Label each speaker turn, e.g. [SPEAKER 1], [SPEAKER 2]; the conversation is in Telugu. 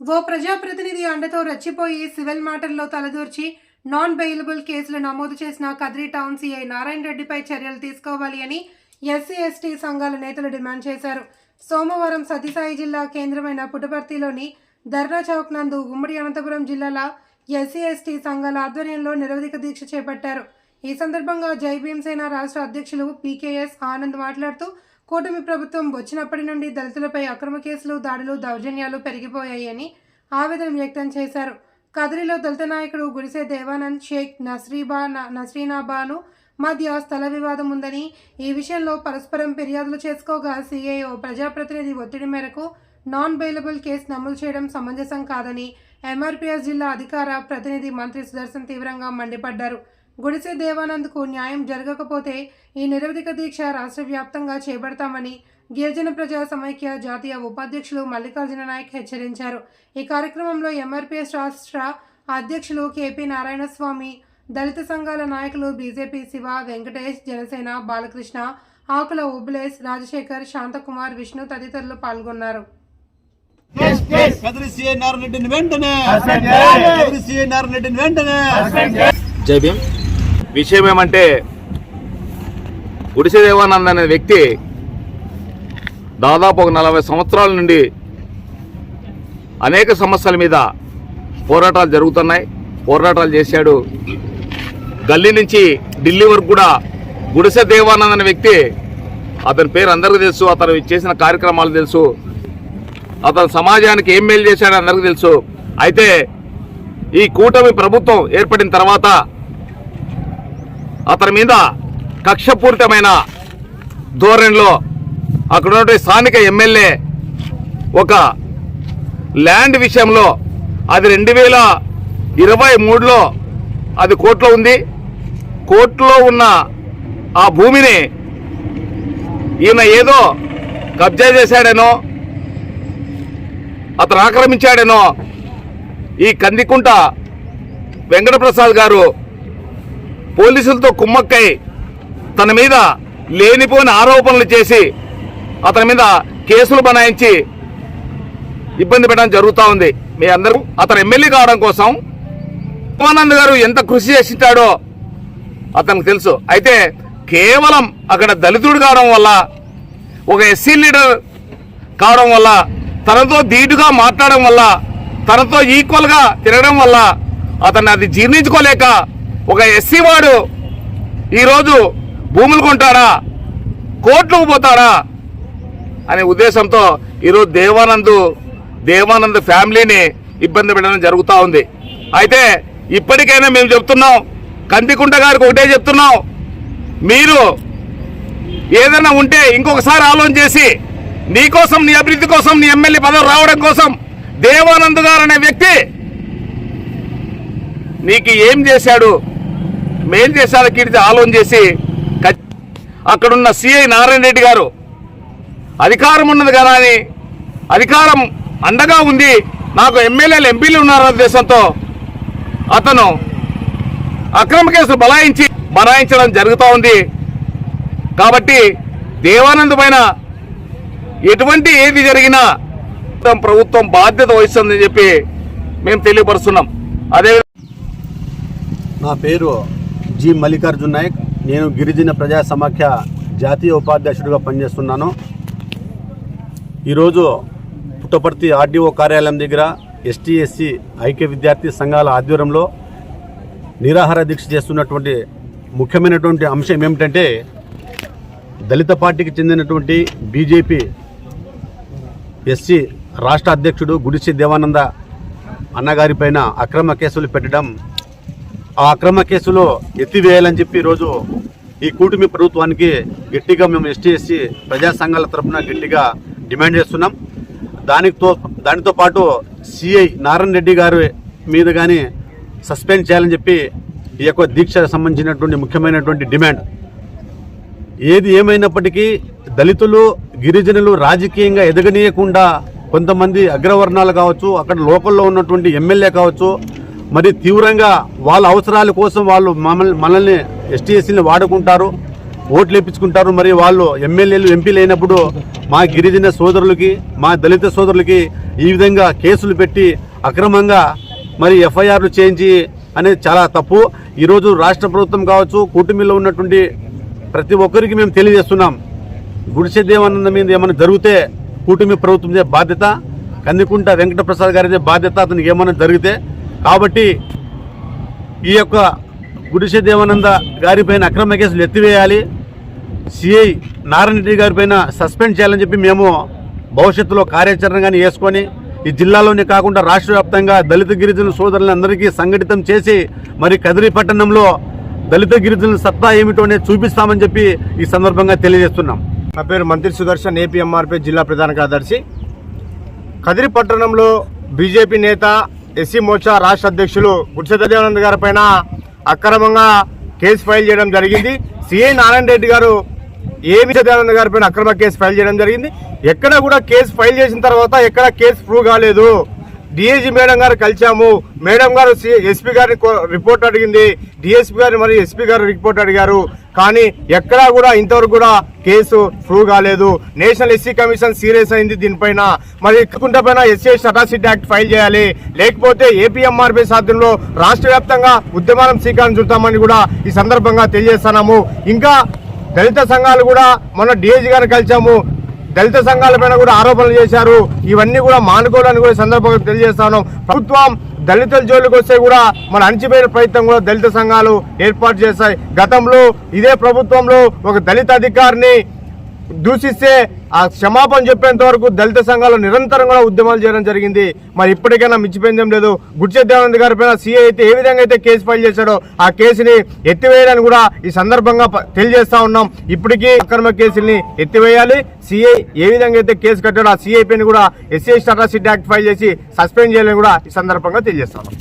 [SPEAKER 1] ఓ ప్రజాప్రతినిధి అండతో రచ్చిపోయి సివిల్ మ్యాటర్లో తలదూర్చి నాన్ బెయిలబుల్ కేసులు నమోదు చేసిన కద్రి టౌన్ సీఐ నారాయణ రెడ్డిపై చర్యలు తీసుకోవాలి అని ఎస్సీ ఎస్టీ సంఘాల నేతలు డిమాండ్ చేశారు. సోమవారం సతీసాయి జిల్లా కేంద్రమైన పుట్టపర్తిలోని ధర్నా చౌక్ నందు ఉమ్మడి అనంతపురం జిల్లాల ఎస్సీ ఎస్టీ సంఘాల ఆధ్వర్యంలో నిరవధిక దీక్ష చేపట్టారు. ఈ సందర్భంగా జై భీమసేన రాష్ట్ర అధ్యక్షులు పీకేఎస్ ఆనంద్ మాట్లాడుతూ కూటమి ప్రభుత్వం వచ్చినప్పటి నుండి దళితులపై అక్రమ కేసులు దాడులు దౌర్జన్యాలు పెరిగిపోయాయని ఆవేదన వ్యక్తం చేశారు. కదిరిలో దళిత నాయకుడు గురిసే దేవానంద్ షేక్ నస్రీబా న- నస్రీనాబాను మధ్య స్థల వివాదం ఉందని ఈ విషయంలో పరస్పరం ఫిర్యాదులు చేసుకోగా సీఐఓ ప్రజాప్రతినిధి ఒత్తిడి మేరకు నాన్ బెయిలబుల్ కేసు నమోదు చేయడం సమంజసం కాదని ఎంఆర్పీఎస్ జిల్లా అధికార ప్రతినిధి మంత్రి సుదర్శన్ తీవ్రంగా మండిపడ్డారు. గుడిసె దేవానంద్కు న్యాయం జరగకపోతే ఈ నిరవధిక దీక్ష రాష్ట్ర వ్యాప్తంగా చేపడతామని గిరిజన ప్రజా సమైక్య జాతీయ ఉపాధ్యక్షులు మల్లికార్జున నాయక్ హెచ్చరించారు. ఈ కార్యక్రమంలో ఎంఆర్పీఎస్ రాష్ట్ర అధ్యక్షులు కేపీ నారాయణస్వామి దళిత సంఘాల నాయకులు బీజేపీ శివ వెంకటేష్ జనసేన బాలకృష్ణ ఆకుల ఓబులేస్ రాజశేఖర్ శాంతకుమార్ విష్ణు తదితరులు పాల్గొన్నారు.
[SPEAKER 2] జై భీమ్. విషయం ఏమంటే గుడిసె దేవానంద్ అనే వ్యక్తి దాదాపు ఒక నలభై సంవత్సరాల నుండి అనేక సమస్యల మీద పోరాటాలు జరుగుతున్నాయి. పోరాటాలు చేశాడు. గల్లీ నుంచి ఢిల్లీ వరకు కూడా గుడిసె దేవానంద్ అనే వ్యక్తి అతని పేరు అందరికీ తెలుసు అతను చేసిన కార్యక్రమాలు తెలుసు అతను సమాజానికి ఏం మేలు చేశాడో అందరికీ తెలుసు. అయితే ఈ కూటమి ప్రభుత్వం ఏర్పడిన తర్వాత అతని మీద కక్షపూరితమైన ధోరణిలో అక్కడ ఉన్నటువంటి స్థానిక ఎమ్మెల్యే ఒక ల్యాండ్ విషయంలో అది రెండు వేల ఇరవై మూడులో అది కోర్టులో ఉంది. కోర్టులో ఉన్న ఆ భూమిని ఈయన ఏదో కబ్జా చేశాడనో అతను ఆక్రమించాడనో ఈ కందికుంట వెంకటప్రసాద్ గారు పోలీసులతో కుమ్మక్కై తన మీద లేనిపోని ఆరోపణలు చేసి అతని మీద కేసులు బనాయించి ఇబ్బంది పెట్టడం జరుగుతూ ఉంది. మీ అందరూ అతను ఎమ్మెల్యే కావడం కోసం ఉమానంద్ గారు ఎంత కృషి చేసింటాడో అతనికి తెలుసు. అయితే కేవలం అక్కడ దళితుడు కావడం వల్ల ఒక ఎస్సీ లీడర్ కావడం వల్ల తనతో ధీటుగా మాట్లాడడం వల్ల తనతో ఈక్వల్గా తిరగడం వల్ల అతన్ని అది జీర్ణించుకోలేక ఒక ఎస్సీ వాడు ఈరోజు భూములు కొంటాడా? కోర్టుకు పోతాడా? అనే ఉద్దేశంతో ఈరోజు దేవానంద్ దేవానంద్ ఫ్యామిలీని ఇబ్బంది పెట్టడం జరుగుతూ ఉంది. అయితే ఇప్పటికైనా మేము చెప్తున్నాం కందికుంట గారికి ఒకటే చెప్తున్నాం మీరు ఏదైనా ఉంటే ఇంకొకసారి ఆలోచన చేసి నీకోసం నీ అభివృద్ధి కోసం నీ ఎమ్మెల్యే పదవి రావడం కోసం దేవానంద్ గారు అనే వ్యక్తి నీకు ఏం చేశాడు? మేం చేశాడు కీర్తి ఆలోచన చేసి అక్కడున్న సిఐ నారాయణ రెడ్డి గారు అధికారం ఉన్నది కదా అని అధికారం అండగా ఉంది నాకు ఎమ్మెల్యేలు ఎంపీలు ఉన్నారన్న ఉద్దేశంతో అతను అక్రమ కేసులు బలాయించి బనాయించడం జరుగుతూ ఉంది. కాబట్టి దేవానంద్ పైన ఎటువంటి ఏది జరిగినా ప్రభుత్వం బాధ్యత వహిస్తుందని చెప్పి మేము తెలియపరుస్తున్నాం. అదే
[SPEAKER 3] నా పేరు జి మల్లికార్జున్ నాయక్. నేను గిరిజన ప్రజా సమాఖ్య జాతీయ ఉపాధ్యక్షుడిగా పనిచేస్తున్నాను. ఈరోజు పుట్టపర్తి ఆర్డీఓ కార్యాలయం దగ్గర ఎస్టీ ఎస్సీ ఐక్య విద్యార్థి సంఘాల ఆధ్వర్యంలో నిరాహార దీక్ష చేస్తున్నటువంటి ముఖ్యమైనటువంటి అంశం ఏమిటంటే దళిత పార్టీకి చెందినటువంటి బీజేపీ ఎస్సీ రాష్ట్ర అధ్యక్షుడు గుడిసి దేవానంద అన్నగారిపైన అక్రమ కేసులు పెట్టడం ఆ అక్రమ కేసులో ఎత్తివేయాలని చెప్పి ఈరోజు ఈ కూటమి ప్రభుత్వానికి గట్టిగా మేము ఎస్టీ ఎస్సీ ప్రజా సంఘాల తరఫున గట్టిగా డిమాండ్ చేస్తున్నాం. దానితో దానితో పాటు సిఐ నారాయణ రెడ్డి గారి మీద కానీ సస్పెండ్ చేయాలని చెప్పి ఈ యొక్క దీక్షకు సంబంధించినటువంటి ముఖ్యమైనటువంటి డిమాండ్. ఏది ఏమైనప్పటికీ దళితులు గిరిజనులు రాజకీయంగా ఎదగనీయకుండా కొంతమంది అగ్రవర్ణాలు కావచ్చు అక్కడ లోకల్లో ఉన్నటువంటి ఎమ్మెల్యే కావచ్చు మరి తీవ్రంగా వాళ్ళ అవసరాల కోసం వాళ్ళు మమ్మల్ని మనల్ని ఎస్టీఎస్సీని వాడుకుంటారు ఓట్లు ఇప్పించుకుంటారు మరి వాళ్ళు ఎమ్మెల్యేలు ఎంపీలు అయినప్పుడు మా గిరిజన సోదరులకి మా దళిత సోదరులకి ఈ విధంగా కేసులు పెట్టి అక్రమంగా మరి ఎఫ్ఐఆర్లు చేయించి అనేది చాలా తప్పు. ఈరోజు రాష్ట్ర ప్రభుత్వం కావచ్చు కూటమిలో ఉన్నటువంటి ప్రతి ఒక్కరికి మేము తెలియజేస్తున్నాం. గుడిసెదేవానంద మీద ఏమైనా జరిగితే కూటమి ప్రభుత్వం బాధ్యత కందికుంట వెంకటప్రసాద్ గారిదే బాధ్యత అతనికి ఏమైనా జరిగితే కాబట్టి ఈ యొక్క గుడిసె దేవానంద గారిపైన అక్రమ కేసులు ఎత్తివేయాలి. సిఐ నారాయణ రెడ్డి గారిపైన సస్పెండ్ చేయాలని చెప్పి మేము భవిష్యత్తులో కార్యాచరణ కానీ వేసుకొని ఈ జిల్లాలోనే కాకుండా రాష్ట్ర వ్యాప్తంగా దళిత గిరిజన సోదరులందరికీ సంఘటితం చేసి మరి కదిరి పట్టణంలో దళిత గిరిజనుల సత్తా ఏమిటో అనేది చూపిస్తామని చెప్పి ఈ సందర్భంగా తెలియజేస్తున్నాం.
[SPEAKER 4] నా పేరు మంత్రి సుదర్శన్ ఏపీఎంఆర్పీ జిల్లా ప్రధాన కార్యదర్శి. కదిరి పట్టణంలో బీజేపీ నేత ఎస్సీ మోర్చా రాష్ట్ర అధ్యక్షులు గుడిసెదేవానంద్ గారి పైన అక్రమంగా కేసు ఫైల్ చేయడం జరిగింది. సిఐ నారాయణ రెడ్డి గారు ఏమి సత్యానంద గారి పైన అక్రమ కేసు ఫైల్ చేయడం జరిగింది. ఎక్కడ కూడా కేసు ఫైల్ చేసిన తర్వాత ఎక్కడ కేసు ప్రూవ్ కాలేదు. డిఐజీ మేడం గారు కలిసాము మేడం గారు ఎస్పీ గారిని కో- రిపోర్ట్ అడిగింది. డిఎస్పీ గారు మరియు ఎస్పీ గారు రిపోర్ట్ అడిగారు. కానీ ఎక్కడా కూడా ఇంతవరకు కూడా కేసు ప్రూవ్ కాలేదు. నేషనల్ ఎస్సీ కమిషన్ సీరియస్ అయింది దీనిపైన. మరి కుంట పైన ఎస్సీ అటాసిటీ యాక్ట్ ఫైల్ చేయాలి. లేకపోతే ఏపీఎంఆర్పీ సాధ్యంలో రాష్ట్ర వ్యాప్తంగా ఉద్యమానం శ్రీకారం చుడతామని కూడా ఈ సందర్భంగా తెలియజేస్తున్నాము. ఇంకా దళిత సంఘాలు కూడా మొన్న డిఏజీ గారిని కలిసాము దళిత సంఘాలపైన కూడా ఆరోపణలు చేశారు. ఇవన్నీ కూడా మానుకోవడానికి కూడా సందర్భంగా తెలియజేస్తాను ప్రభుత్వం దళితుల జోలికి వస్తే కూడా మన అణిచిపోయిన ప్రయత్నం కూడా దళిత సంఘాలు ఏర్పాటు చేశాయి. గతంలో ఇదే ప్రభుత్వంలో ఒక దళిత అధికారిని దూషిస్తే ఆ క్షమాపణ చెప్పేంత వరకు దళిత సంఘాలు నిరంతరం కూడా ఉద్యమాలు చేయడం జరిగింది. మరి ఇప్పటికైనా మించిపోయిందేం లేదు. గుడిచె గారి పైన సీఏ అయితే ఏ విధంగా అయితే కేసు ఫైల్ చేశాడో ఆ కేసుని ఎత్తివేయడానికి కూడా ఈ సందర్భంగా తెలియజేస్తా ఉన్నాం. ఇప్పటికీ అక్రమ కేసుల్ని ఎత్తివేయాలి. సీఐ ఏ విధంగా అయితే కేసు కట్టాడో ఆ సీఐ పైన కూడా ఎస్సీ అట్రాసిటీ యాక్ట్ ఫైల్ చేసి సస్పెండ్ చేయాలని కూడా ఈ సందర్భంగా తెలియజేస్తా ఉన్నాం.